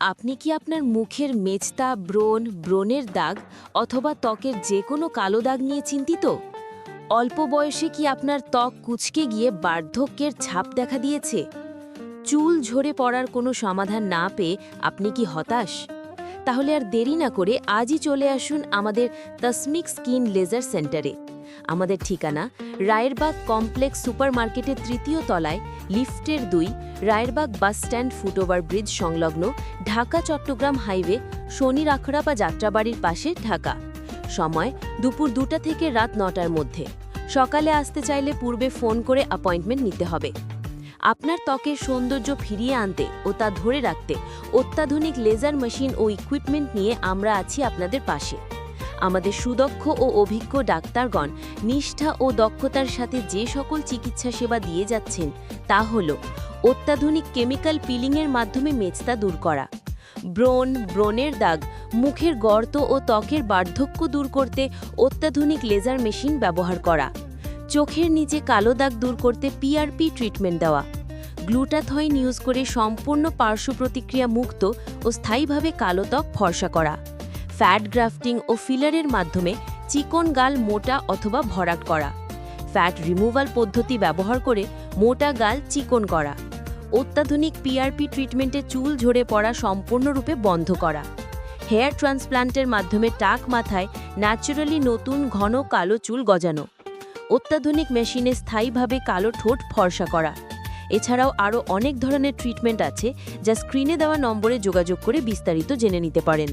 আপনি কি আপনার মুখের মেজতা, ব্রণ, ব্রণের দাগ অথবা ত্বকের যে কোনো কালো দাগ নিয়ে চিন্তিত? অল্প বয়সে কি আপনার ত্বক কুচকে গিয়ে বার্ধক্যের ছাপ দেখা দিয়েছে? চুল ঝরে পড়ার কোনো সমাধান না পেয়ে আপনি কি হতাশ? তাহলে আর দেরি না করে আজই চলে আসুন আমাদের তসমিক স্কিন লেজার সেন্টারে। আমাদের ঠিকানা রায়েরবাগ কমপ্লেক্স সুপার মার্কেটের তৃতীয় তলায়, লিফটের দুই, Rayerbag bus stand foot over bridge সংলগ্ন ঢাকা চট্টগ্রাম হাইওয়ে, শনি রাখড়া বা যাত্রাবাড়ির পাশে ঢাকা। সময় দুপুর দুটা থেকে রাত নটার মধ্যে। সকালে আসতে চাইলে পূর্বে ফোন করে অ্যাপয়েন্টমেন্ট নিতে হবে। আপনার ত্বকের সৌন্দর্য ফিরিয়ে আনতে ও তা ধরে রাখতে অত্যাধুনিক লেজার মেশিন ও ইকুইপমেন্ট নিয়ে আমরা আছি আপনাদের পাশে। আমাদের সুদক্ষ ও অভিজ্ঞ ডাক্তারগণ নিষ্ঠা ও দক্ষতার সাথে যে সকল চিকিৎসা সেবা দিয়ে যাচ্ছেন তা হল অত্যাধুনিক কেমিক্যাল পিলিংয়ের মাধ্যমে মেচতা দূর করা, ব্রণ, ব্রণের দাগ, মুখের গর্ত ও ত্বকের বার্ধক্য দূর করতে অত্যাধুনিক লেজার মেশিন ব্যবহার করা, চোখের নিচে কালো দাগ দূর করতে পিআরপি ট্রিটমেন্ট দেওয়া গ্লুটাথয়ন ইউজ করে সম্পূর্ণ পার্শ্ব প্রতিক্রিয়া মুক্ত ও স্থায়ীভাবে কালো ত্বক ফর্সা করা। ফ্যাট গ্রাফটিং ও ফিলারের মাধ্যমে চিকন গাল মোটা অথবা ভরাট করা। ফ্যাট রিমুভাল পদ্ধতি ব্যবহার করে মোটা গাল চিকন করা। অত্যাধুনিক পিআরপি ট্রিটমেন্টে চুল ঝরে পড়া সম্পূর্ণরূপে বন্ধ করা। হেয়ার ট্রান্সপ্লান্টের মাধ্যমে টাক মাথায় ন্যাচারালি নতুন ঘন কালো চুল গজানো। অত্যাধুনিক মেশিনে স্থায়ীভাবে কালো ঠোঁট ফর্সা করা। এছাড়াও আরও অনেক ধরনের ট্রিটমেন্ট আছে যা স্ক্রিনে দেওয়া নম্বরে যোগাযোগ করে বিস্তারিত জেনে নিতে পারেন।